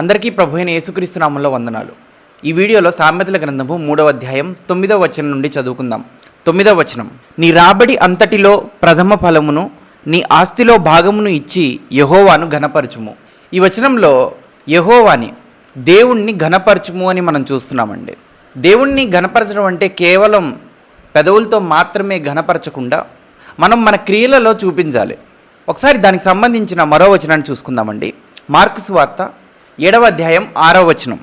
అందరికీ ప్రభు అయిన యేసుక్రీస్తు నామంలో వందనాలు. ఈ వీడియోలో సామెతల గ్రంథము మూడవ అధ్యాయం తొమ్మిదవ వచనం నుండి చదువుకుందాం. తొమ్మిదవ వచనం. నీ రాబడి అంతటిలో ప్రథమ ఫలమును నీ ఆస్తిలో భాగమును ఇచ్చి యహోవాను ఘనపరచుము. ఈ వచనంలో యహోవాని దేవుణ్ణి ఘనపరచుము అని మనం చూస్తున్నామండి. దేవుణ్ణి ఘనపరచడం అంటే కేవలం పెదవులతో మాత్రమే ఘనపరచకుండా మనం మన క్రియలలో చూపించాలి. ఒకసారి దానికి సంబంధించిన మరో వచనాన్ని చూసుకుందామండి. మార్కుసు వార్త ఏడవ అధ్యాయం ఆరవ వచనం.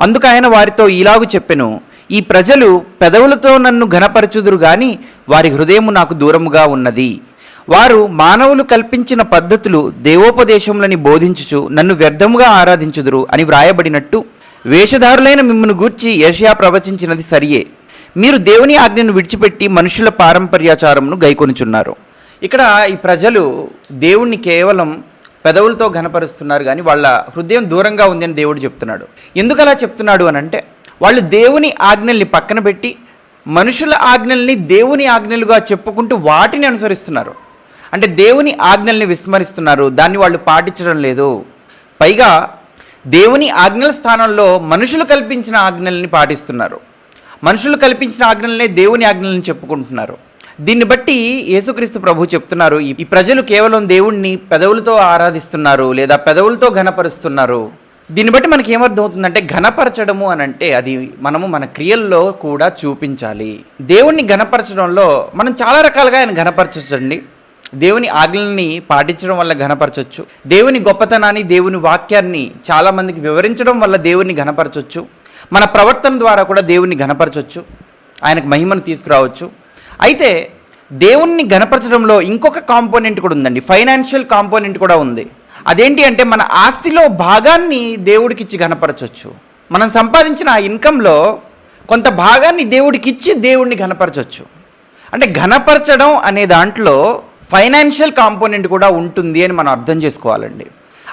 అందుకు ఆయన వారితో ఇలాగు చెప్పెను ఈ ప్రజలు పెదవులతో నన్ను ఘనపరచుదురు గాని వారి హృదయము నాకు దూరముగా ఉన్నది. వారు మానవులు కల్పించిన పద్ధతులు దేవోపదేశములని బోధించుచు నన్ను వ్యర్థముగా ఆరాధించుదురు అని వ్రాయబడినట్టు వేషధారులైన మిమ్మల్ని గూర్చి ఏషియా ప్రవచించినది సరియే. మీరు దేవుని ఆజ్ఞను విడిచిపెట్టి మనుషుల పారంపర్యాచారమును గైకొనుచున్నారు. ఇక్కడ ఈ ప్రజలు దేవుణ్ణి కేవలం పెదవులతో ఘనపరుస్తున్నారు కానీ వాళ్ళ హృదయం దూరంగా ఉందని దేవుడు చెప్తున్నాడు. ఎందుకు అలా చెప్తున్నాడు అని అంటే వాళ్ళు దేవుని ఆజ్ఞల్ని పక్కన పెట్టి మనుషుల ఆజ్ఞల్ని దేవుని ఆజ్ఞలుగా చెప్పుకుంటూ వాటిని అనుసరిస్తున్నారు. అంటే దేవుని ఆజ్ఞల్ని విస్మరిస్తున్నారు దాన్ని వాళ్ళు పాటించడం లేదు. పైగా దేవుని ఆజ్ఞల స్థానంలో మనుషులు కల్పించిన ఆజ్ఞల్ని పాటిస్తున్నారు. మనుషులు కల్పించిన ఆజ్ఞలనే దేవుని ఆజ్ఞలను చెప్పుకుంటున్నారు. దీన్ని బట్టి యేసుక్రీస్తు ప్రభు చెప్తున్నారు ఈ ప్రజలు కేవలం దేవుణ్ణి పెదవులతో ఆరాధిస్తున్నారు లేదా పెదవులతో ఘనపరుస్తున్నారు. దీన్ని బట్టి మనకి ఏమర్థమవుతుందంటే ఘనపరచడము అని అంటే అది మనము మన క్రియల్లో కూడా చూపించాలి. దేవుణ్ణి ఘనపరచడంలో మనం చాలా రకాలుగా ఆయన ఘనపరచండి దేవుని ఆజ్ఞల్ని పాటించడం వల్ల ఘనపరచొచ్చు. దేవుని గొప్పతనాన్ని దేవుని వాక్యాన్ని చాలామందికి వివరించడం వల్ల దేవుని ఘనపరచొచ్చు. మన ప్రవర్తన ద్వారా కూడా దేవుని ఘనపరచొచ్చు. ఆయనకు మహిమను తీసుకురావచ్చు. అయితే దేవుణ్ణి గనపరచడంలో ఇంకొక కాంపోనెంట్ కూడా ఉందండి. ఫైనాన్షియల్ కాంపోనెంట్ కూడా ఉంది. అదేంటి అంటే మన ఆస్తిలో భాగాన్ని దేవుడికిచ్చి ఘనపరచొచ్చు. మనం సంపాదించిన ఆ ఇన్కంలో కొంత భాగాన్ని దేవుడికిచ్చి దేవుణ్ణి ఘనపరచవచ్చు అంటే ఘనపరచడం అనే దాంట్లో ఫైనాన్షియల్ కాంపోనెంట్ కూడా ఉంటుంది అని మనం అర్థం చేసుకోవాలండి.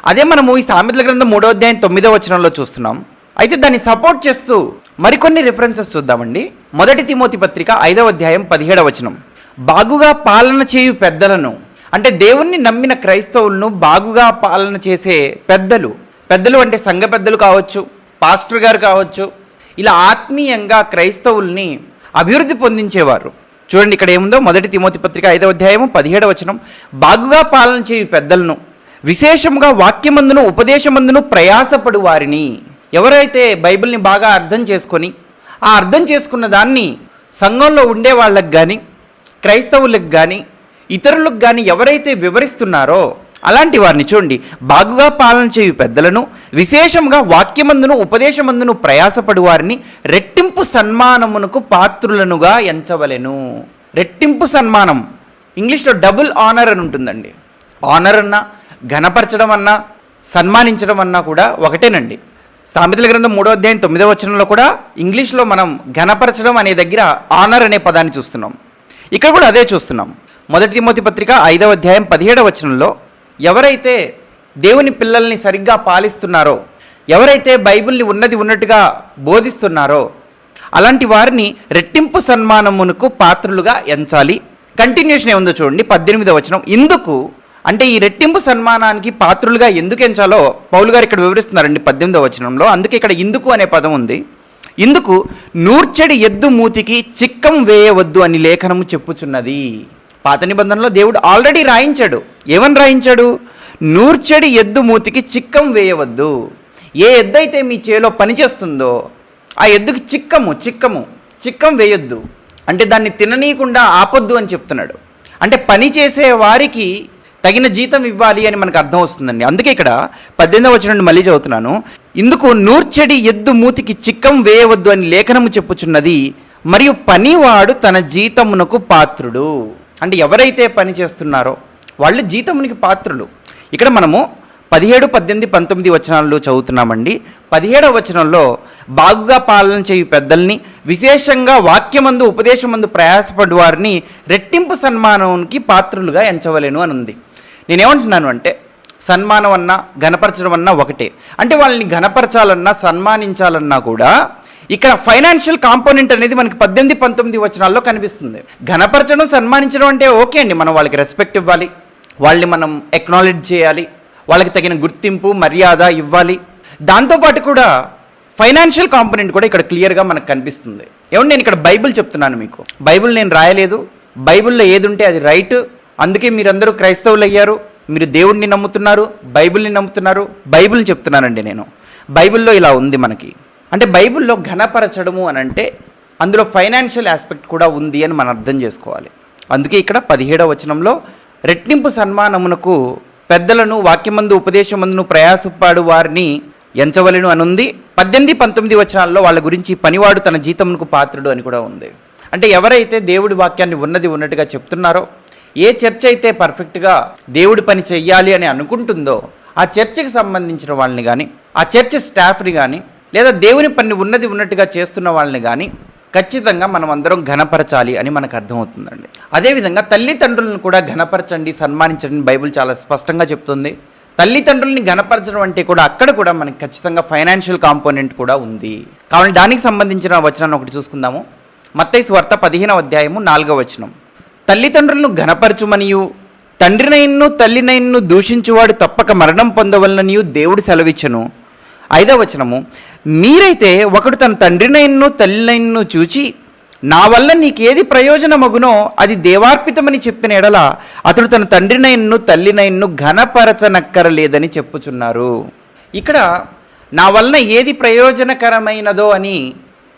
అదే మనము ఈ సామెతల గ్రంథం మూడో అధ్యాయం తొమ్మిదో వచనంలో చూస్తున్నాం. అయితే దాన్ని సపోర్ట్ చేస్తూ మరికొన్ని రిఫరెన్సెస్ చూద్దామండి. మొదటి తిమోతి పత్రిక ఐదవ అధ్యాయం పదిహేడవ వచనం. బాగుగా పాలన చేయు పెద్దలను అంటే దేవుణ్ణి నమ్మిన క్రైస్తవులను బాగుగా పాలన చేసే పెద్దలు. పెద్దలు అంటే సంఘ పెద్దలు కావచ్చు పాస్టర్ గారు కావచ్చు ఇలా ఆత్మీయంగా క్రైస్తవుల్ని అభివృద్ధి పొందించేవారు. చూడండి ఇక్కడ ఏముందో మొదటి తిమోతి పత్రిక ఐదవ అధ్యాయము పదిహేడవ వచనం. బాగుగా పాలన చేయు పెద్దలను విశేషముగా వాక్యమందును ఉపదేశమందును ప్రయాసపడు వారిని. ఎవరైతే బైబిల్ని బాగా అర్థం చేసుకొని ఆ అర్థం చేసుకున్న దాన్ని సంఘంలో ఉండే వాళ్ళకి కానీ క్రైస్తవులకు కానీ ఇతరులకు కానీ ఎవరైతే వివరిస్తున్నారో అలాంటి వారిని చూడండి. బాగుగా పాలన చేయు పెద్దలను విశేషంగా వాక్యమందును ఉపదేశమందును ప్రయాసపడు వారిని రెట్టింపు సన్మానమునకు పాత్రులనుగా ఎంచవలెను. రెట్టింపు సన్మానం. ఇంగ్లీష్లో డబుల్ ఆనర్ అని ఉంటుందండి. ఆనర్ అన్నా ఘనపరచడం అన్నా సన్మానించడం అన్నా కూడా ఒకటేనండి. సామెతల గ్రంథం మూడో అధ్యాయం తొమ్మిదవ వచనంలో కూడా ఇంగ్లీష్లో మనం ఘనపరచడం అనే దగ్గర ఆనర్ అనే పదాన్ని చూస్తున్నాం. ఇక్కడ కూడా అదే చూస్తున్నాం. మొదటి తిమోతి పత్రిక ఐదవ అధ్యాయం పదిహేడవ వచనంలో ఎవరైతే దేవుని పిల్లల్ని సరిగ్గా పాలిస్తున్నారో ఎవరైతే బైబిల్ని ఉన్నది ఉన్నట్టుగా బోధిస్తున్నారో అలాంటి వారిని రెట్టింపు సన్మానమునకు పాత్రులుగా ఎంచాలి. కంటిన్యూషన్ ఏముందో చూడండి పద్దెనిమిదవ వచనం. ఇందుకు అంటే ఈ రెట్టింపు సన్మానానికి పాత్రులుగా ఎందుకు ఎంచాలో పౌలు గారు ఇక్కడ వివరిస్తున్నారండి పద్దెనిమిదవ వచనంలో. అందుకే ఇక్కడ ఇందుకు అనే పదం ఉంది. ఇందుకు నూర్చెడి ఎద్దు మూతికి చిక్కం వేయవద్దు అని లేఖనము చెప్పుచున్నది. పాత నిబంధనలో దేవుడు ఆల్రెడీ రాయించాడు. ఏమని రాయించాడు? నూర్చెడి ఎద్దు మూతికి చిక్కం వేయవద్దు. ఏ ఎద్దు అయితే మీ చేలో పనిచేస్తుందో ఆ ఎద్దుకి చిక్కము చిక్కము చిక్కం వేయొద్దు. అంటే దాన్ని తిననీయకుండా ఆపొద్దు అని చెప్తున్నాడు. అంటే పని చేసే వారికి తగిన జీతం ఇవ్వాలి అని మనకు అర్థం వస్తుందండి. అందుకే ఇక్కడ పద్దెనిమిదవ వచ్చిన మళ్ళీ చదువుతున్నాను. ఇందుకు నూర్చెడి ఎద్దు మూతికి చిక్కం వేయవద్దు అని లేఖనము చెప్పుచున్నది మరియు పనివాడు తన జీతమునకు పాత్రుడు. అంటే ఎవరైతే పని చేస్తున్నారో వాళ్ళు జీతమునికి పాత్రులు. ఇక్కడ మనము పదిహేడు పద్దెనిమిది పంతొమ్మిది వచనాల్లో చదువుతున్నామండి. పదిహేడవ వచనంలో బాగుగా పాలన చేయు పెద్దల్ని విశేషంగా వాక్యమందు ఉపదేశమందు ప్రయాసపడు వారిని రెట్టింపు సన్మానానికి పాత్రులుగా ఎంచవలేను అని ఉంది నేనేమంటున్నాను అంటే సన్మానం అన్నా ఘనపరచడం అన్నా ఒకటే. అంటే వాళ్ళని ఘనపరచాలన్నా సన్మానించాలన్నా కూడా ఇక్కడ ఫైనాన్షియల్ కాంపోనెంట్ అనేది మనకి పద్దెనిమిది పంతొమ్మిది వచనాల్లో కనిపిస్తుంది. ఘనపరచడం సన్మానించడం అంటే ఓకే అండి. మనం వాళ్ళకి రెస్పెక్ట్ ఇవ్వాలి. వాళ్ళని మనం ఎక్నాలెడ్జ్ చేయాలి. వాళ్ళకి తగిన గుర్తింపు మర్యాద ఇవ్వాలి. దాంతోపాటు కూడా ఫైనాన్షియల్ కాంపోనెంట్ కూడా ఇక్కడ క్లియర్గా మనకు కనిపిస్తుంది. ఏమంటే నేను ఇక్కడ బైబిల్ చెప్తున్నాను మీకు. బైబిల్ నేను రాయలేదు. బైబిల్లో ఏది ఉంటే అది రైట్. అందుకే మీరందరూ క్రైస్తవులు అయ్యారు మీరు దేవుణ్ణి నమ్ముతున్నారు బైబిల్ని నమ్ముతున్నారు బైబిల్ని చెప్తున్నానండి నేను. బైబిల్లో ఇలా ఉంది మనకి. అంటే బైబిల్లో ఘనపరచడము అని అంటే అందులో ఫైనాన్షియల్ ఆస్పెక్ట్ కూడా ఉంది అని మనం అర్థం చేసుకోవాలి. అందుకే ఇక్కడ పదిహేడవ వచనంలో రెట్టింపు సన్మానమునకు పెద్దలను వాక్యమందు ఉపదేశమందును ప్రయాసపాడు వారిని ఎంచవలను అనుంది. పద్దెనిమిది పంతొమ్మిది వచనాల్లో వాళ్ళ గురించి పనివాడు తన జీతమునకు పాత్రుడు అని కూడా ఉంది. అంటే ఎవరైతే దేవుడి వాక్యాన్ని ఉన్నది ఉన్నట్టుగా చెప్తున్నారో ఏ చర్చ అయితే పర్ఫెక్ట్గా దేవుడి పని చెయ్యాలి అని అనుకుంటుందో ఆ చర్చికి సంబంధించిన వాళ్ళని కానీ ఆ చర్చ్ స్టాఫ్ని కానీ లేదా దేవుని పని ఉన్నది ఉన్నట్టుగా చేస్తున్న వాళ్ళని కానీ ఖచ్చితంగా మనం అందరం ఘనపరచాలి అని మనకు అర్థమవుతుందండి. అదేవిధంగా తల్లిదండ్రులను కూడా ఘనపరచండి సన్మానించండి బైబిల్ చాలా స్పష్టంగా చెప్తుంది. తల్లిదండ్రుల్ని ఘనపరచడం అంటే కూడా అక్కడ కూడా మనకి ఖచ్చితంగా ఫైనాన్షియల్ కాంపోనెంట్ కూడా ఉంది. కావాలి దానికి సంబంధించిన వచనాన్ని ఒకటి చూసుకుందాము. మత్తైసు వార్త పదిహేనవ అధ్యాయము నాలుగవ వచనం. తల్లిదండ్రులను ఘనపరచుమనియు తండ్రినైన్ను తల్లినైన్ను దూషించువాడు తప్పక మరణం పొందవలననియు దేవుడు సెలవిచ్చను. ఐదవ వచనము మీరైతే ఒకడు తన తండ్రినైన్ను తల్లినైన్ను చూచి నా వల్ల నీకేది ప్రయోజనమగునో అది దేవార్పితమని చెప్పిన ఎడల అతడు తన తండ్రినైన్ను తల్లినైన్ను ఘనపరచనక్కరలేదని చెప్పుచున్నారు. ఇక్కడ నా వలన ఏది ప్రయోజనకరమైనదో అని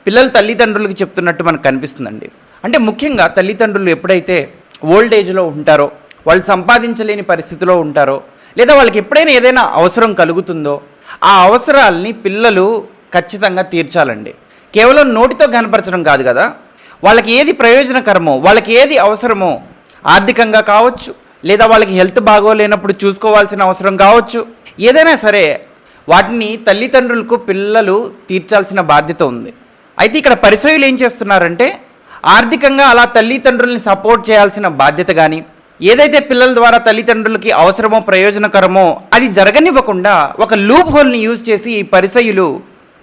పిల్లలు తల్లిదండ్రులకు చెప్తున్నట్టు మనకు కనిపిస్తుందండి. అంటే ముఖ్యంగా తల్లిదండ్రులు ఎప్పుడైతే ఓల్డ్ ఏజ్లో ఉంటారో వాళ్ళు సంపాదించలేని పరిస్థితిలో ఉంటారో లేదా వాళ్ళకి ఎప్పుడైనా ఏదైనా అవసరం కలుగుతుందో ఆ అవసరాల్ని పిల్లలు ఖచ్చితంగా తీర్చాలండి. కేవలం నోటితో కనపరచడం కాదు కదా. వాళ్ళకి ఏది ప్రయోజనకరమో వాళ్ళకి ఏది అవసరమో ఆర్థికంగా కావచ్చు లేదా వాళ్ళకి హెల్త్ బాగోలేనప్పుడు చూసుకోవాల్సిన అవసరం కావచ్చు ఏదైనా సరే వాటిని తల్లిదండ్రులకు పిల్లలు తీర్చాల్సిన బాధ్యత ఉంది. అయితే ఇక్కడ పరిసయులు ఏం చేస్తున్నారంటే ఆర్థికంగా అలా తల్లిదండ్రుల్ని సపోర్ట్ చేయాల్సిన బాధ్యత కానీ ఏదైతే పిల్లల ద్వారా తల్లిదండ్రులకి అవసరమో ప్రయోజనకరమో అది జరగనివ్వకుండా ఒక లూప్ హోల్ని యూజ్ చేసి ఈ పరిసయులు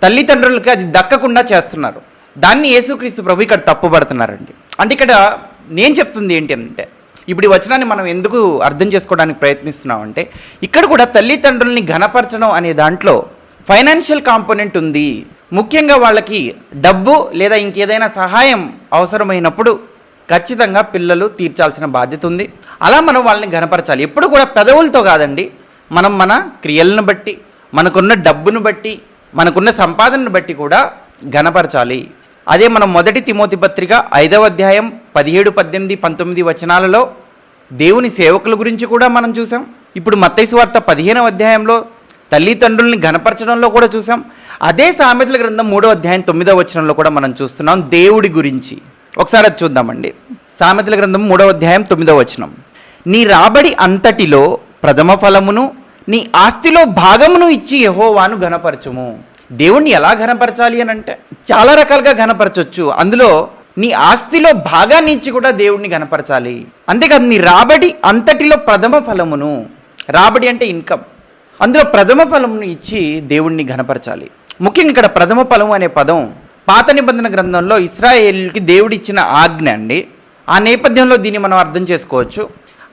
తల్లిదండ్రులకి అది దక్కకుండా చేస్తున్నారు. దాన్ని యేసుక్రీస్తు ప్రభు ఇక్కడ తప్పుపడుతున్నారండి అంటే ఇక్కడ నేను చెప్తుంది ఏంటి అంటే ఇప్పుడు ఈ వచనాన్ని మనం ఎందుకు అర్థం చేసుకోవడానికి ప్రయత్నిస్తున్నామంటే ఇక్కడ కూడా తల్లిదండ్రుల్ని ఘనపరచడం అనే దాంట్లో ఫైనాన్షియల్ కాంపోనెంట్ ఉంది. ముఖ్యంగా వాళ్ళకి డబ్బు లేదా ఇంకేదైనా సహాయం అవసరమైనప్పుడు ఖచ్చితంగా పిల్లలు తీర్చాల్సిన బాధ్యత ఉంది. అలా మనం వాళ్ళని గనపరచాలి ఎప్పుడు కూడా పెదవులతో కాదండి. మనం మన క్రియలను బట్టి మనకున్న డబ్బును బట్టి మనకున్న సంపాదనను బట్టి కూడా గనపరచాలి అదే మనం మొదటి తిమోతి పత్రిక ఐదవ అధ్యాయం పదిహేడు పద్దెనిమిది పంతొమ్మిది వచనాలలో దేవుని సేవకుల గురించి కూడా మనం చూసాం ఇప్పుడు మత్తైసు వార్త పదిహేనవ అధ్యాయంలో తల్లిదండ్రుల్ని ఘనపరచడంలో కూడా చూసాం. అదే సామెతల గ్రంథం మూడో అధ్యాయం తొమ్మిదవ వచనంలో కూడా మనం చూస్తున్నాం. దేవుడి గురించి. ఒకసారి అది చూద్దామండి. సామెతల గ్రంథం మూడవ అధ్యాయం తొమ్మిదో వచనం. నీ రాబడి అంతటిలో ప్రథమ ఫలమును నీ ఆస్తిలో భాగమును ఇచ్చి యహోవాను ఘనపరచుము. దేవుణ్ణి ఎలా ఘనపరచాలి అని అంటే చాలా రకాలుగా ఘనపరచవచ్చు అందులో నీ ఆస్తిలో భాగాన్ని ఇచ్చి కూడా దేవుణ్ణి ఘనపరచాలి. అంతేకాదు నీ రాబడి అంతటిలో ప్రథమ ఫలమును. రాబడి అంటే ఇన్కమ్. అందులో ప్రథమ ఫలమును ఇచ్చి దేవుణ్ణి ఘనపరచాలి. ముఖ్యంగా ఇక్కడ ప్రథమ ఫలము అనే పదం పాత నిబంధన గ్రంథంలో ఇస్రాయేల్కి దేవుడిచ్చిన ఆజ్ఞ అండి. ఆ నేపథ్యంలో దీన్ని మనం అర్థం చేసుకోవచ్చు.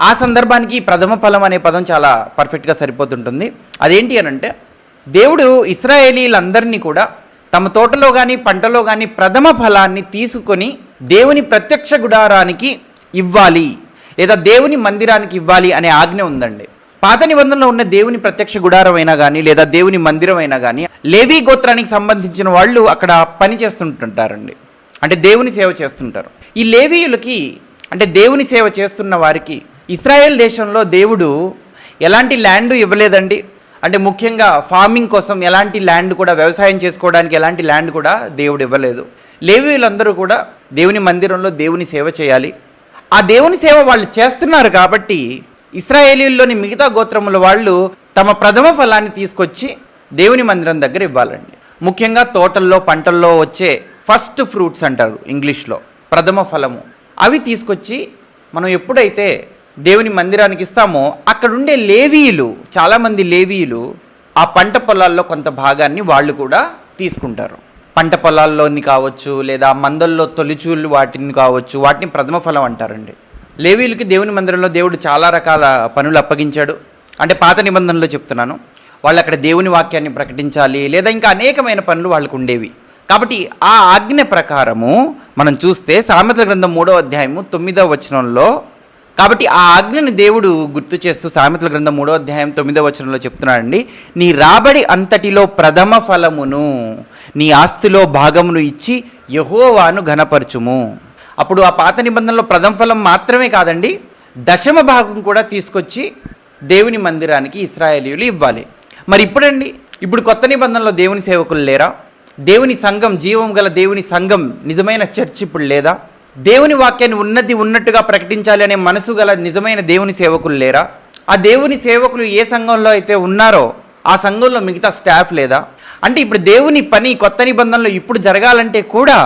ఆ సందర్భానికి ప్రథమ ఫలం అనే పదం చాలా పర్ఫెక్ట్గా సరిపోతుంటుంది. అదేంటి అని అంటే దేవుడు ఇస్రాయేలీలందరినీ కూడా తమ తోటలో కానీ పంటలో కానీ ప్రథమ ఫలాన్ని తీసుకొని దేవుని ప్రత్యక్ష గుడారానికి ఇవ్వాలి లేదా దేవుని మందిరానికి ఇవ్వాలి అనే ఆజ్ఞ ఉందండి. పాత నిబంధనలో ఉన్న దేవుని ప్రత్యక్ష గుడారం అయినా కానీ లేదా దేవుని మందిరం అయినా కానీ లేవీ గోత్రానికి సంబంధించిన వాళ్ళు అక్కడ పని చేస్తుంటుంటారండి. అంటే దేవుని సేవ చేస్తుంటారు. ఈ లేవీయులకి అంటే దేవుని సేవ చేస్తున్న వారికి ఇస్రాయేల్ దేశంలో దేవుడు ఎలాంటి ల్యాండ్ ఇవ్వలేదండి. అంటే ముఖ్యంగా ఫార్మింగ్ కోసం ఎలాంటి ల్యాండ్ కూడా వ్యవసాయం చేసుకోవడానికి ఎలాంటి ల్యాండ్ కూడా దేవుడు ఇవ్వలేదు. లేవీయులందరూ కూడా దేవుని మందిరంలో దేవుని సేవ చేయాలి. ఆ దేవుని సేవ వాళ్ళు చేస్తున్నారు కాబట్టి ఇస్రాయేలీల్లోని మిగతా గోత్రముల వాళ్ళు తమ ప్రథమ ఫలాన్ని తీసుకొచ్చి దేవుని మందిరం దగ్గర ఇవ్వాలండి. ముఖ్యంగా తోటల్లో పంటల్లో వచ్చే ఫస్ట్ ఫ్రూట్స్ అంటారు ఇంగ్లీష్లో ప్రథమ ఫలము. అవి తీసుకొచ్చి మనం ఎప్పుడైతే దేవుని మందిరానికి ఇస్తామో అక్కడుండే లేవీయులు చాలామంది లేవీయులు ఆ పంట పొలాల్లో కొంత భాగాన్ని వాళ్ళు కూడా తీసుకుంటారు. పంట పొలాల్లోని కావచ్చు లేదా మందల్లో తొలిచూలు వాటిని కావచ్చు వాటిని ప్రథమ ఫలం అంటారండి. లేవీలకి దేవుని మందిరంలో దేవుడు చాలా రకాల పనులు అప్పగించాడు. అంటే పాత నిబంధనలో చెప్తున్నాను. వాళ్ళు అక్కడ దేవుని వాక్యాన్ని ప్రకటించాలి లేదా ఇంకా అనేకమైన పనులు వాళ్ళకు ఉండేవి. కాబట్టి ఆ ఆజ్ఞ ప్రకారము మనం చూస్తే సామెతల గ్రంథం మూడో అధ్యాయము తొమ్మిదవ వచనంలో కాబట్టి ఆ ఆజ్ఞని దేవుడు గుర్తు చేస్తూ సామెతల గ్రంథం మూడో అధ్యాయం తొమ్మిదో వచనంలో చెప్తున్నాడండి నీ రాబడి అంతటిలో ప్రథమ ఫలమును నీ ఆస్తిలో భాగమును ఇచ్చి యహోవాను ఘనపరచుము. అప్పుడు ఆ పాత నిబంధనలో ప్రథమ ఫలం మాత్రమే కాదండి దశమ భాగం కూడా తీసుకొచ్చి దేవుని మందిరానికి ఇస్రాయేలీయులు ఇవ్వాలి. మరి ఇప్పుడండి ఇప్పుడు కొత్త నిబంధనలో దేవుని సేవకులు లేరా? దేవుని సంఘం జీవం గల దేవుని సంఘం నిజమైన చర్చ్ ఇప్పుడు లేదా? దేవుని వాక్యాన్ని ఉన్నది ఉన్నట్టుగా ప్రకటించాలి అనే మనసు గల నిజమైన దేవుని సేవకులు లేరా? ఆ దేవుని సేవకులు ఏ సంఘంలో అయితే ఉన్నారో ఆ సంఘంలో మిగతా స్టాఫ్ లేదా? అంటే ఇప్పుడు దేవుని పని కొత్త నిబంధనలు ఇప్పుడు జరగాలంటే కూడా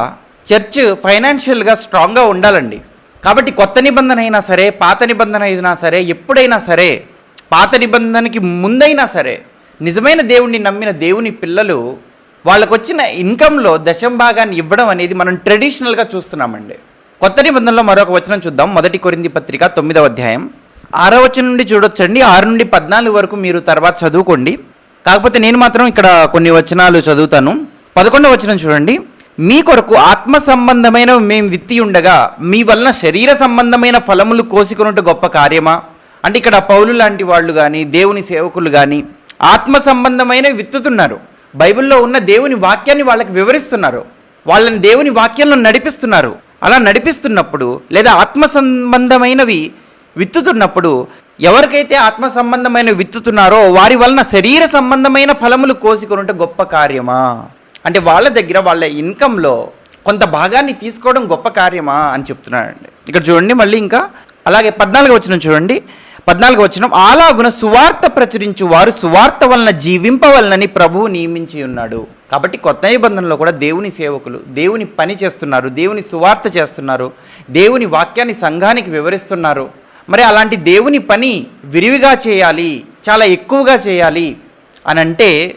చర్చ్ ఫైనాన్షియల్గా స్ట్రాంగ్గా ఉండాలండి. కాబట్టి కొత్త నిబంధన అయినా సరే పాత నిబంధన అయినా సరే ఎప్పుడైనా సరే పాత నిబంధనకి ముందైనా సరే నిజమైన దేవుణ్ణి నమ్మిన దేవుని పిల్లలు వాళ్ళకు వచ్చిన ఇన్కంలో దశం భాగాన్ని ఇవ్వడం అనేది మనం ట్రెడిషనల్గా చూస్తున్నామండి. కొత్త నిబంధనలో మరొక వచనం చూద్దాం. మొదటి కొరింది పత్రిక తొమ్మిదవ అధ్యాయం. ఆరో వచనం నుండి చూడొచ్చండి. ఆరు నుండి పద్నాలుగు వరకు మీరు తర్వాత చదువుకోండి. కాకపోతే నేను మాత్రం ఇక్కడ కొన్ని వచనాలు చదువుతాను. పదకొండవ వచనం చూడండి. మీ కొరకు ఆత్మ సంబంధమైన మేము విత్తి ఉండగా మీ వలన శరీర సంబంధమైన ఫలములు కోసుకున్నట్టు గొప్ప కార్యమా? అంటే ఇక్కడ పౌలు లాంటి వాళ్ళు కానీ దేవుని సేవకులు కానీ ఆత్మ సంబంధమైన విత్తుతున్నారు. బైబిల్లో ఉన్న దేవుని వాక్యాన్ని వాళ్ళకి వివరిస్తున్నారు. వాళ్ళని దేవుని వాక్యంలో నడిపిస్తున్నారు. అలా నడిపిస్తున్నప్పుడు లేదా ఆత్మ సంబంధమైనవి విత్తుతున్నప్పుడు ఎవరికైతే ఆత్మ సంబంధమైన విత్తుతున్నారో వారి వలన శరీర సంబంధమైన ఫలములు కోసుకొనుట గొప్ప కార్యమా? అంటే వాళ్ళ దగ్గర వాళ్ళ ఇన్కంలో కొంత భాగాన్ని తీసుకోవడం గొప్ప కార్యమా అని చెప్తున్నాడండి. ఇక్కడ చూడండి మళ్ళీ ఇంకా. అలాగే పద్నాలుగు వచ్చిన చూడండి. పద్నాలుగు వచ్చిన అలాగున సువార్త ప్రచురించు వారు సువార్త వలన జీవింపవలనని ప్రభువు నియమించి ఉన్నాడు. కాబట్టి కొత్త నిబంధనలో కూడా దేవుని సేవకులు దేవుని పని చేస్తున్నారు దేవుని సువార్త చేస్తున్నారు దేవుని వాక్యాన్ని సంఘానికి వివరిస్తున్నారు. మరి అలాంటి దేవుని పని విరివిగా చేయాలి చాలా ఎక్కువగా చేయాలి అని అంటే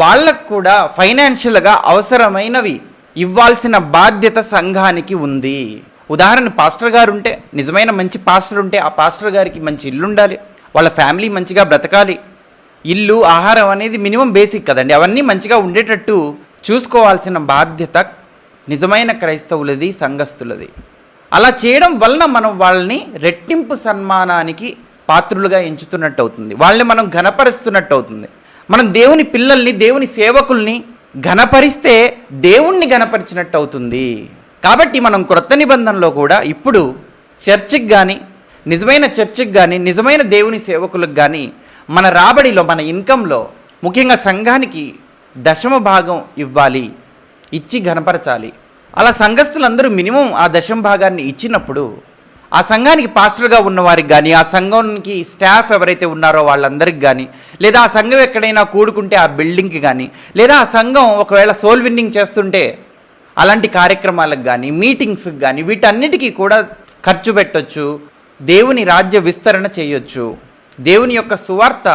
వాళ్ళకు కూడా ఫైనాన్షియల్గా అవసరమైనవి ఇవ్వాల్సిన బాధ్యత సంఘానికి ఉంది. ఉదాహరణ పాస్టర్ గారు ఉంటే నిజమైన మంచి పాస్టర్ ఉంటే ఆ పాస్టర్ గారికి మంచి ఇల్లు ఉండాలి. వాళ్ళ ఫ్యామిలీ మంచిగా బ్రతకాలి. ఇల్లు ఆహారం అనేది మినిమం బేసిక్ కదండి. అవన్నీ మంచిగా ఉండేటట్టు చూసుకోవాల్సిన బాధ్యత నిజమైన క్రైస్తవులది సంఘస్థులది. అలా చేయడం వలన మనం వాళ్ళని రెట్టింపు సన్మానానికి పాత్రులుగా ఎంచుతున్నట్టు అవుతుంది వాళ్ళని మనం ఘనపరుస్తున్నట్టు అవుతుంది మనం దేవుని పిల్లల్ని దేవుని సేవకుల్ని ఘనపరిస్తే దేవుణ్ణి ఘనపరిచినట్టు అవుతుంది. కాబట్టి మనం క్రొత్త నిబంధనలో కూడా ఇప్పుడు చర్చికి కానీ నిజమైన చర్చికి కానీ నిజమైన దేవుని సేవకులకు కానీ మన రాబడిలో మన ఇన్కంలో ముఖ్యంగా సంఘానికి దశమ భాగం ఇవ్వాలి ఇచ్చి ఘనపరచాలి. అలా సంఘస్థులందరూ మినిమం ఆ దశమ భాగాన్ని ఇచ్చినప్పుడు ఆ సంఘానికి పాస్టర్గా ఉన్నవారికి కానీ ఆ సంఘానికి స్టాఫ్ ఎవరైతే ఉన్నారో వాళ్ళందరికి కానీ లేదా ఆ సంఘం ఎక్కడైనా కూడుకుంటే ఆ బిల్డింగ్కి కానీ లేదా ఆ సంఘం ఒకవేళ సోల్ విన్నింగ్ చేస్తుంటే అలాంటి కార్యక్రమాలకు కానీ మీటింగ్స్కి కానీ వీటన్నిటికీ కూడా ఖర్చు పెట్టొచ్చు దేవుని రాజ్య విస్తరణ చేయొచ్చు. దేవుని యొక్క సువార్త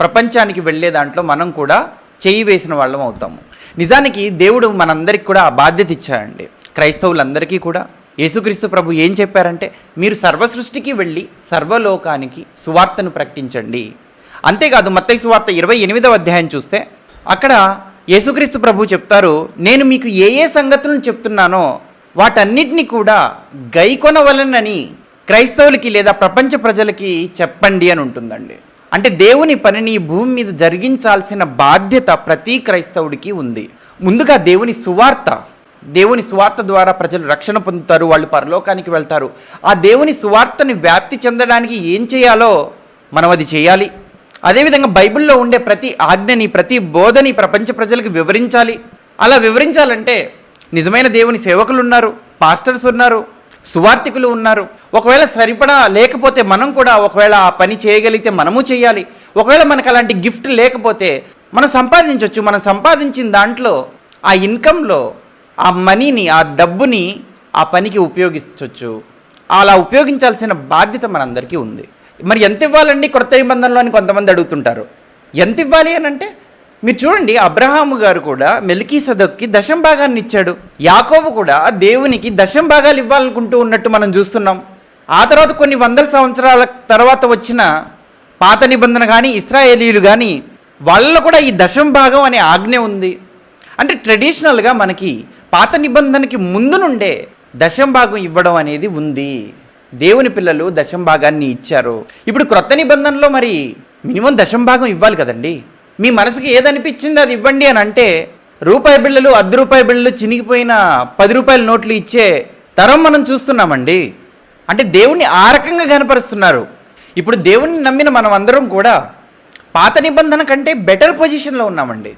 ప్రపంచానికి వెళ్ళే దాంట్లో మనం కూడా చేయి వేసిన వాళ్ళం అవుతాము. నిజానికి దేవుడు మనందరికి కూడా ఆ బాధ్యత ఇచ్చాడండి. క్రైస్తవులందరికీ కూడా. యేసుక్రీస్తు ప్రభు ఏం చెప్పారంటే మీరు సర్వసృష్టికి వెళ్ళి సర్వలోకానికి సువార్తను ప్రకటించండి. అంతేకాదు మత్తయి సువార్త ఇరవై ఎనిమిదవ అధ్యాయం చూస్తే అక్కడ యేసుక్రీస్తు ప్రభు చెప్తారు నేను మీకు ఏ ఏ సంగతులను చెప్తున్నానో వాటన్నిటినీ కూడా గైకొనవలనని క్రైస్తవులకి లేదా ప్రపంచ ప్రజలకి చెప్పండి అని ఉంటుందండి. అంటే దేవుని పనిని భూమి మీద జరిగించాల్సిన బాధ్యత ప్రతి క్రైస్తవుడికి ఉంది. ముందుగా దేవుని సువార్త దేవుని సువార్త ద్వారా ప్రజలు రక్షణ పొందుతారు వాళ్ళు పరలోకానికి వెళ్తారు. ఆ దేవుని సువార్తని వ్యాప్తి చెందడానికి ఏం చేయాలో మనం అది చేయాలి. అదేవిధంగా బైబిల్లో ఉండే ప్రతి ఆజ్ఞని ప్రతి బోధని ప్రపంచ ప్రజలకు వివరించాలి. అలా వివరించాలంటే నిజమైన దేవుని సేవకులు ఉన్నారు పాస్టర్స్ ఉన్నారు సువార్థికులు ఉన్నారు. ఒకవేళ సరిపడా లేకపోతే మనం కూడా ఒకవేళ ఆ పని చేయగలిగితే మనము చేయాలి. ఒకవేళ మనకు అలాంటి గిఫ్ట్ లేకపోతే మనం సంపాదించవచ్చు మనం సంపాదించిన దాంట్లో ఆ ఇన్కంలో ఆ మనీని ఆ డబ్బుని ఆ పనికి ఉపయోగించవచ్చు అలా ఉపయోగించాల్సిన బాధ్యత మనందరికీ ఉంది. మరి ఎంత ఇవ్వాలండి కొత్త నిబంధనలో అని కొంతమంది అడుగుతుంటారు. ఎంత ఇవ్వాలి అని అంటే మీరు చూడండి అబ్రహాము గారు కూడా మెలికీ సదక్కి దశం భాగాన్ని ఇచ్చాడు. యాకోబు కూడా దేవునికి దశం భాగాలు ఇవ్వాలనుకుంటూ ఉన్నట్టు మనం చూస్తున్నాం. ఆ తర్వాత కొన్ని వందల సంవత్సరాల తర్వాత వచ్చిన పాత నిబంధన కానీ ఇస్రాయేలీలు కానీ వాళ్ళలో కూడా ఈ దశం భాగం అనే ఆజ్ఞ ఉంది. అంటే ట్రెడిషనల్గా మనకి పాత నిబంధనకి ముందు నుండే దశం భాగం ఇవ్వడం అనేది ఉంది. దేవుని పిల్లలు దశం భాగాన్ని ఇచ్చారు. ఇప్పుడు క్రొత్త నిబంధనలో మరి మినిమం దశం భాగం ఇవ్వాలి కదండి. మీ మనసుకి ఏదనిపించింది అది ఇవ్వండి అని అంటే రూపాయి బిళ్ళలు అర్ధ రూపాయి బిళ్ళలు చినిగిపోయిన పది రూపాయల నోట్లు ఇచ్చే తరం మనం చూస్తున్నామండి. అంటే దేవుణ్ణి ఆ రకంగా కనపరుస్తున్నారు ఇప్పుడు దేవుణ్ణి నమ్మిన మనం అందరం కూడా పాత నిబంధన కంటే బెటర్ పొజిషన్లో ఉన్నామండి.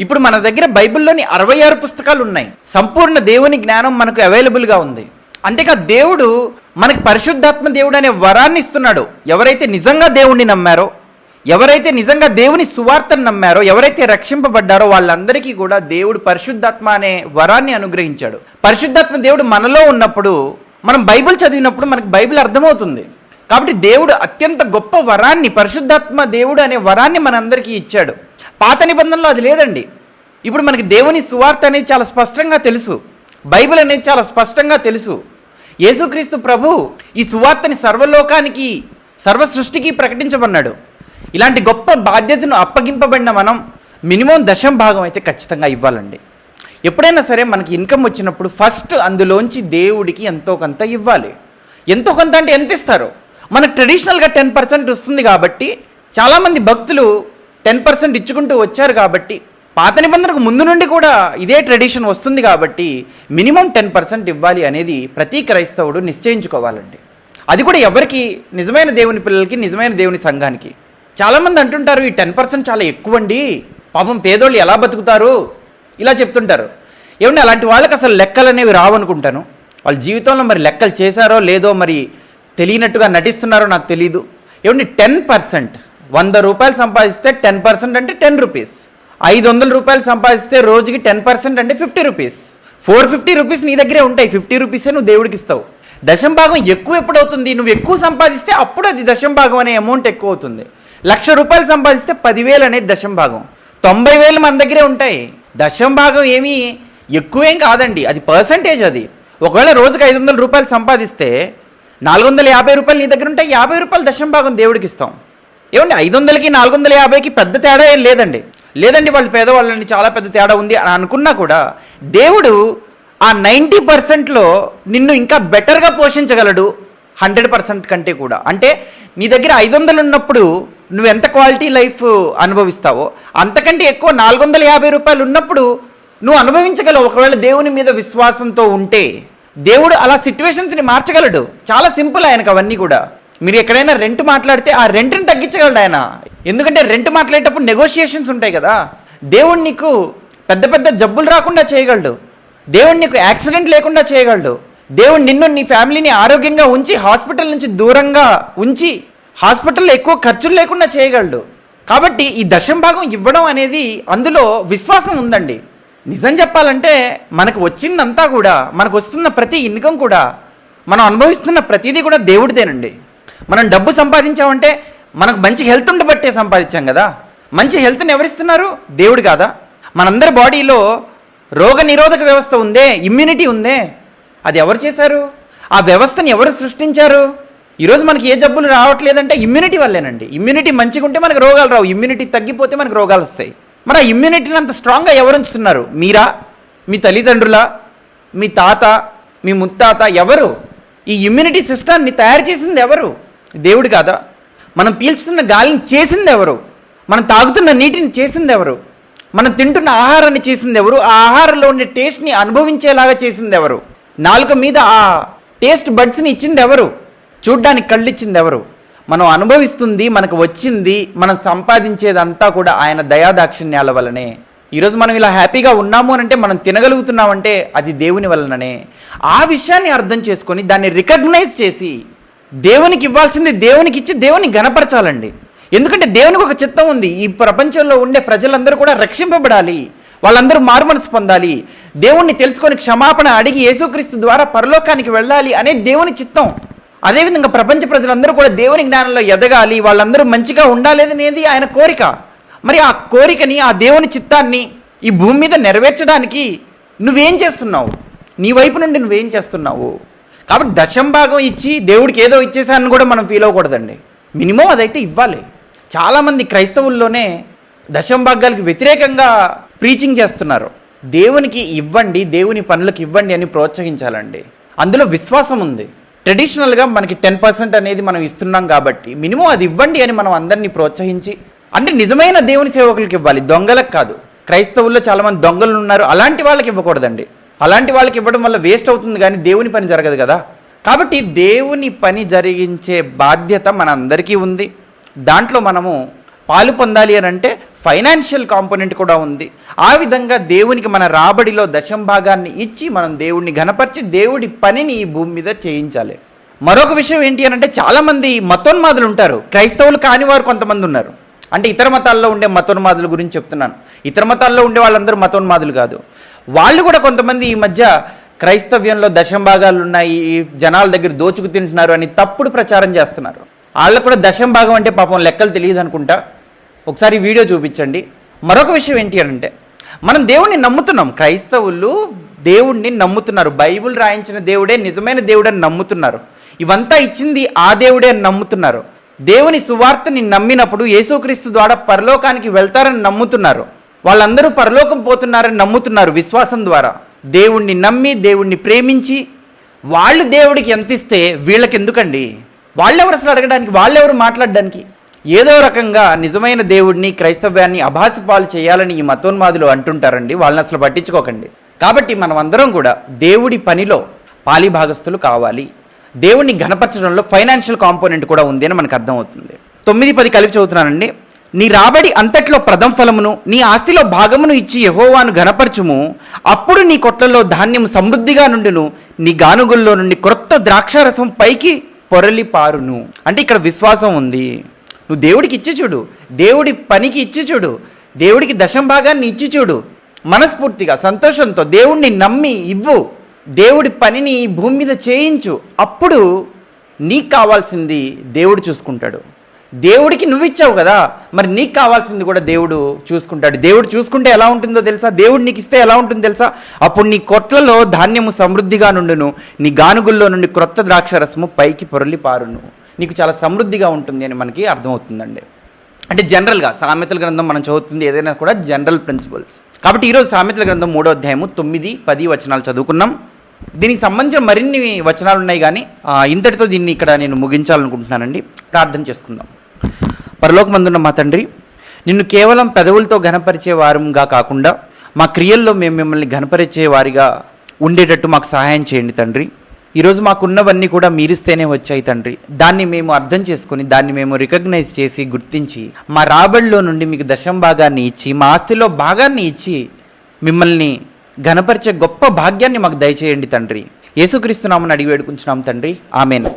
ఇప్పుడు మన దగ్గర బైబిల్లోని అరవై ఆరు పుస్తకాలు ఉన్నాయి. సంపూర్ణ దేవుని జ్ఞానం మనకు అవైలబుల్గా ఉంది. అంతేకా దేవుడు మనకి పరిశుద్ధాత్మ దేవుడు అనే వరాన్ని ఇస్తున్నాడు. ఎవరైతే నిజంగా దేవుణ్ణి నమ్మారో ఎవరైతే నిజంగా దేవుని సువార్తను నమ్మారో ఎవరైతే రక్షింపబడ్డారో వాళ్ళందరికీ కూడా దేవుడు పరిశుద్ధాత్మ అనే వరాన్ని అనుగ్రహించాడు. పరిశుద్ధాత్మ దేవుడు మనలో ఉన్నప్పుడు మనం బైబిల్ చదివినప్పుడు మనకు బైబిల్ అర్థమవుతుంది. కాబట్టి దేవుడు అత్యంత గొప్ప వరాన్ని పరిశుద్ధాత్మ దేవుడు అనే వరాన్ని మనందరికీ ఇచ్చాడు. పాత నిబంధనలో అది లేదండి. ఇప్పుడు మనకి దేవుని సువార్త అనేది చాలా స్పష్టంగా తెలుసు. బైబిల్ అనేది చాలా స్పష్టంగా తెలుసు. యేసుక్రీస్తు ప్రభు ఈ సువార్తని సర్వలోకానికి సర్వ సృష్టికి ప్రకటించమన్నాడు ఇలాంటి గొప్ప బాధ్యతను అప్పగింపబడిన మనం మినిమం దశం భాగం అయితే ఖచ్చితంగా ఇవ్వాలండి. ఎప్పుడైనా సరే మనకి ఇన్కమ్ వచ్చినప్పుడు ఫస్ట్ అందులోంచి దేవుడికి ఎంతో కొంత ఇవ్వాలి. ఎంతో కొంత అంటే ఎంత ఇస్తారు? మనకు ట్రెడిషనల్గా టెన్ పర్సెంట్ వస్తుంది కాబట్టి చాలామంది భక్తులు టెన్ పర్సెంట్ ఇచ్చుకుంటూ వచ్చారు కాబట్టి పాత నిబంధనకు ముందు నుండి కూడా ఇదే ట్రెడిషన్ వస్తుంది కాబట్టి మినిమం టెన్ పర్సెంట్ ఇవ్వాలి అనేది ప్రతి క్రైస్తవుడు నిశ్చయించుకోవాలండి. అది కూడా ఎవరికి? నిజమైన దేవుని పిల్లలకి నిజమైన దేవుని సంఘానికి. చాలామంది అంటుంటారు ఈ టెన్ పర్సెంట్ చాలా ఎక్కువ అండి పాపం పేదోళ్ళు ఎలా బతుకుతారు? ఇలా చెప్తుంటారు. ఏమన్నా అలాంటి వాళ్ళకి అసలు లెక్కలు అనేవి రావనుకుంటాను వాళ్ళ జీవితంలో మరి లెక్కలు చేశారో లేదో మరి తెలియనట్టుగా నటిస్తున్నారో నాకు తెలియదు ఏమండి టెన్ పర్సెంట్ వంద రూపాయలు సంపాదిస్తే టెన్ పర్సెంట్ అంటే టెన్ రూపీస్. ఐదు వందల రూపాయలు సంపాదిస్తే రోజుకి టెన్ పర్సెంట్ అంటే fifty rupees. Four fifty rupees నీ దగ్గరే ఉంటాయి. ఫిఫ్టీ రూపీసే నువ్వు దేవుడికి ఇస్తావు. దశం భాగం ఎక్కువ ఎప్పుడవుతుంది? నువ్వు ఎక్కువ సంపాదిస్తే అప్పుడు అది దశం భాగం అనే అమౌంట్ ఎక్కువ అవుతుంది. లక్ష రూపాయలు సంపాదిస్తే పదివేలు అనేది దశం భాగం. తొంభై వేలు మన దగ్గరే ఉంటాయి. దశం భాగం ఏమీ ఎక్కువేం కాదండి. అది పర్సంటేజ్ అది. ఒకవేళ రోజుకి ఐదు వందల రూపాయలు సంపాదిస్తే నాలుగు వందల యాభై రూపాయలు నీ దగ్గర ఉంటే యాభై రూపాయలు దశం భాగం దేవుడికి ఇస్తాం. ఏమండి ఐదు వందలకి నాలుగు వందల యాభైకి పెద్ద తేడా ఏం లేదండి. లేదండి వాళ్ళు పేదవాళ్ళని చాలా పెద్ద తేడా ఉంది అని అనుకున్నా కూడా దేవుడు ఆ నైంటీ పర్సెంట్లో నిన్ను ఇంకా బెటర్గా పోషించగలడు హండ్రెడ్ పర్సెంట్ కంటే కూడా. అంటే నీ దగ్గర ఐదు వందలు ఉన్నప్పుడు నువ్వు ఎంత క్వాలిటీ లైఫ్ అనుభవిస్తావో అంతకంటే ఎక్కువ నాలుగు వందల యాభై రూపాయలు ఉన్నప్పుడు నువ్వు అనుభవించగలవు. ఒకవేళ దేవుని మీద విశ్వాసంతో ఉంటే దేవుడు అలా సిట్యువేషన్స్ని మార్చగలడు. చాలా సింపుల్ ఆయనకు అవన్నీ కూడా. మీరు ఎక్కడైనా రెంట్ మాట్లాడితే ఆ రెంట్ని తగ్గించగలడు ఆయన. ఎందుకంటే రెంట్ మాట్లాడేటప్పుడు నెగోషియేషన్స్ ఉంటాయి కదా. దేవుడు నీకు పెద్ద పెద్ద జబ్బులు రాకుండా చేయగలడు. దేవుడు నీకు యాక్సిడెంట్ లేకుండా చేయగలడు. దేవుడు నిన్ను నీ ఫ్యామిలీని ఆరోగ్యంగా ఉంచి హాస్పిటల్ నుంచి దూరంగా ఉంచి హాస్పిటల్లో ఎక్కువ ఖర్చులు లేకుండా చేయగలడు. కాబట్టి ఈ దశం భాగం ఇవ్వడం అనేది అందులో విశ్వాసం ఉందండి. నిజం చెప్పాలంటే మనకు వచ్చిందంతా కూడా మనకు వస్తున్న ప్రతి ఇన్కమ్ కూడా మనం అనుభవిస్తున్న ప్రతిదీ కూడా దేవుడిదేనండి. మనం డబ్బు సంపాదించామంటే మనకు మంచి హెల్త్ ఉండబట్టే సంపాదించాం కదా. మంచి హెల్త్ని ఎవరిస్తున్నారు? దేవుడు కాదా? మనందరి బాడీలో రోగ నిరోధక వ్యవస్థ ఉందే ఇమ్యూనిటీ ఉందే. అది ఎవరు చేశారు? ఆ వ్యవస్థని ఎవరు సృష్టించారు? ఈరోజు మనకి ఏ జబ్బులు రావట్లేదంటే ఇమ్యూనిటీ వల్లేనండి. ఇమ్యూనిటీ మంచిగా ఉంటే మనకు రోగాలు రావు. ఇమ్యూనిటీ తగ్గిపోతే మనకు రోగాలు వస్తాయి. మరి ఆ ఇమ్యూనిటీని అంత స్ట్రాంగ్గా ఎవరు ఉంచుతున్నారు? మీరా? మీ తల్లిదండ్రుల? మీ తాత? మీ ముత్తాత? ఎవరు? ఈ ఇమ్యూనిటీ సిస్టాన్ని తయారు చేసింది ఎవరు? దేవుడు కాదా? మనం పీల్చుతున్న గాలిని చేసింది ఎవరు? మనం తాగుతున్న నీటిని చేసింది ఎవరు? మనం తింటున్న ఆహారాన్ని చేసింది ఎవరు? ఆ ఆహారంలో ఉండే టేస్ట్ని అనుభవించేలాగా చేసింది ఎవరు? నాలుక మీద ఆ టేస్ట్ బడ్స్ని ఇచ్చింది ఎవరు? చూడ్డానికి కళ్ళు ఇచ్చింది ఎవరు? మనం అనుభవిస్తుంది మనకు వచ్చింది మనం సంపాదించేదంతా కూడా ఆయన దయాదాక్షిణ్యాల వలనే ఈరోజు మనం ఇలా హ్యాపీగా ఉన్నాము అని అంటే మనం తినగలుగుతున్నామంటే అది దేవుని వలననే ఆ విషయాన్ని అర్థం చేసుకొని దాన్ని రికగ్నైజ్ చేసి దేవునికి ఇవ్వాల్సింది దేవునికి ఇచ్చి దేవుని గణపరచాలండి. ఎందుకంటే దేవునికి ఒక చిత్తం ఉంది. ఈ ప్రపంచంలో ఉండే ప్రజలందరూ కూడా రక్షింపబడాలి. వాళ్ళందరూ మారుమనసు పొందాలి. దేవుణ్ణి తెలుసుకొని క్షమాపణ అడిగి యేసుక్రీస్తు ద్వారా పరలోకానికి వెళ్ళాలి అనే దేవుని చిత్తం. అదేవిధంగా ప్రపంచ ప్రజలందరూ కూడా దేవుని జ్ఞానంలో ఎదగాలి. వాళ్ళందరూ మంచిగా ఉండాలి అనేది ఆయన కోరిక. మరి ఆ కోరికని ఆ దేవుని చిత్తాన్ని ఈ భూమి మీద నెరవేర్చడానికి నువ్వేం చేస్తున్నావు? నీ వైపు నుండి నువ్వేం చేస్తున్నావు? కాబట్టి దశం భాగం ఇచ్చి దేవుడికి ఏదో ఇచ్చేసానని కూడా మనం ఫీల్ అవ్వకూడదండి. మినిమం అదైతే ఇవ్వాలి. చాలామంది క్రైస్తవుల్లోనే దశంభాగాలకు వ్యతిరేకంగా ప్రీచింగ్ చేస్తున్నారు. దేవునికి ఇవ్వండి దేవుని పనులకు ఇవ్వండి అని ప్రోత్సహించాలండి. అందులో విశ్వాసం ఉంది. ట్రెడిషనల్గా మనకి టెన్ పర్సెంట్ అనేది మనం ఇస్తున్నాం కాబట్టి మినిమం అది ఇవ్వండి అని మనం అందరినీ ప్రోత్సహించి అంటే నిజమైన దేవుని సేవకులకు ఇవ్వాలి. దొంగలకు కాదు. క్రైస్తవుల్లో చాలామంది దొంగలు ఉన్నారు. అలాంటి వాళ్ళకి ఇవ్వకూడదండి. అలాంటి వాళ్ళకి ఇవ్వడం వల్ల వేస్ట్ అవుతుంది కానీ దేవుని పని జరగదు కదా. కాబట్టి దేవుని పని జరిగించే బాధ్యత మన అందరికీ ఉంది. దాంట్లో మనము పాలు పొందాలి అని అంటే ఫైనాన్షియల్ కాంపోనెంట్ కూడా ఉంది. ఆ విధంగా దేవునికి మన రాబడిలో దశం భాగాన్ని ఇచ్చి మనం దేవుడిని ఘనపరిచి దేవుడి పనిని ఈ భూమి మీద చేయించాలి. మరొక విషయం ఏంటి అని అంటే చాలామంది మతోన్మాదులు ఉంటారు. క్రైస్తవులు కాని వారు కొంతమంది ఉన్నారు. అంటే ఇతర మతాల్లో ఉండే మతోన్మాదుల గురించి చెప్తున్నాను. ఇతర మతాల్లో ఉండే వాళ్ళందరూ మతోన్మాదులు కాదు. వాళ్ళు కూడా కొంతమంది ఈ మధ్య క్రైస్తవ్యంలో దశం భాగాలు ఉన్నాయి జనాల దగ్గర దోచుకు తింటున్నారు అని తప్పుడు ప్రచారం చేస్తున్నారు. వాళ్ళకు కూడా దశం భాగం అంటే పాపం లెక్కలు తెలియదు అనుకుంటా. ఒకసారి వీడియో చూపించండి. మరొక విషయం ఏంటి అని అంటే మనం దేవుణ్ణి నమ్ముతున్నాం. క్రైస్తవులు దేవుణ్ణి నమ్ముతున్నారు. బైబిల్ రాయించిన దేవుడే నిజమైన దేవుడని నమ్ముతున్నారు. ఇవంతా ఇచ్చింది ఆ దేవుడే అని నమ్ముతున్నారు. దేవుని సువార్తని నమ్మినప్పుడు యేసుక్రీస్తు ద్వారా పరలోకానికి వెళ్తారని నమ్ముతున్నారు. వాళ్ళందరూ పరలోకం పోతున్నారని నమ్ముతున్నారు విశ్వాసం ద్వారా. దేవుణ్ణి నమ్మి దేవుణ్ణి ప్రేమించి వాళ్ళు దేవుడికి ఎంత ఇస్తే వీళ్ళకి ఎందుకండి వాళ్ళెవరు అసలు అడగడానికి? వాళ్ళెవరు మాట్లాడడానికి? ఏదో రకంగా నిజమైన దేవుడిని క్రైస్తవ్యాన్ని అభాసు పాలు చేయాలని ఈ మతోన్మాదులు అంటుంటారండి. వాళ్ళని అసలు పట్టించుకోకండి. కాబట్టి మనం అందరం కూడా దేవుడి పనిలో పాలిభాగస్తులు కావాలి. దేవుణ్ణి ఘనపరచడంలో ఫైనాన్షియల్ కాంపోనెంట్ కూడా ఉంది అని మనకు అర్థమవుతుంది. తొమ్మిది పది కలిపి చదువుతున్నానండి. నీ రాబడి అంతట్లో ప్రథమ ఫలమును నీ ఆస్తిలో భాగమును ఇచ్చి యహోవాను ఘనపరచుము. అప్పుడు నీ కొట్లలో ధాన్యం సమృద్ధిగా నుండును. నీ గానుగుల్లో నుండి క్రొత్త ద్రాక్షారసం పైకి పొరలి పారును అంటే ఇక్కడ విశ్వాసం ఉంది. నువ్వు దేవుడికి ఇచ్చి చూడు. దేవుడి పనికి ఇచ్చి చూడు. దేవుడికి దశం భాగాన్ని ఇచ్చి చూడు. మనస్ఫూర్తిగా సంతోషంతో దేవుణ్ణి నమ్మి ఇవ్వు. దేవుడి పనిని భూమి మీద చేయించు. అప్పుడు నీకు కావాల్సింది దేవుడు చూసుకుంటాడు. దేవుడికి నువ్వు ఇచ్చావు కదా మరి నీకు కావాల్సింది కూడా దేవుడు చూసుకుంటాడు. దేవుడు చూసుకుంటే ఎలా ఉంటుందో తెలుసా? దేవుడు నీకు ఇస్తే ఎలా ఉంటుందో తెలుసా? అప్పుడు నీ కొట్లలో ధాన్యము సమృద్ధిగా నుండును నీ గానుగుల్లో నుండి క్రొత్త ద్రాక్షరసము పైకి పొరలి పారును. నీకు చాలా సమృద్ధిగా ఉంటుంది అని మనకి అర్థమవుతుందండి. అంటే జనరల్గా సామెతల గ్రంథం మనం చదువుతుంది ఏదైనా కూడా జనరల్ ప్రిన్సిపల్స్. కాబట్టి ఈరోజు సామెతల గ్రంథం మూడో అధ్యాయము తొమ్మిది పది వచనాలు చదువుకున్నాం. దీనికి సంబంధించిన మరిన్ని వచనాలు ఉన్నాయి కానీ ఇంతటితో దీన్ని ఇక్కడ నేను ముగించాలనుకుంటున్నానండి. ప్రార్థన చేసుకుందాం. పరలోకమందున్న మా తండ్రి నిన్ను కేవలం పెదవులతో ఘనపరిచే వారంగా కాకుండా మా క్రియల్లో మేము మిమ్మల్ని ఘనపరిచే వారిగా ఉండేటట్టు మాకు సహాయం చేయండి తండ్రి. ఈరోజు మాకున్నవన్నీ కూడా మీరిస్తేనే వచ్చాయి తండ్రి. దాన్ని మేము అర్థం చేసుకొని దాన్ని మేము రికగ్నైజ్ చేసి గుర్తించి మా రాబడిలో నుండి మీకు దశం భాగాన్ని ఇచ్చి మా ఆస్తిలో భాగాన్ని ఇచ్చి మిమ్మల్ని ఘనపరిచే గొప్ప భాగ్యాన్ని మాకు దయచేయండి తండ్రి. యేసుక్రీస్తునామని అడిగి వేడుకుంటున్నాం తండ్రి. ఆమెను.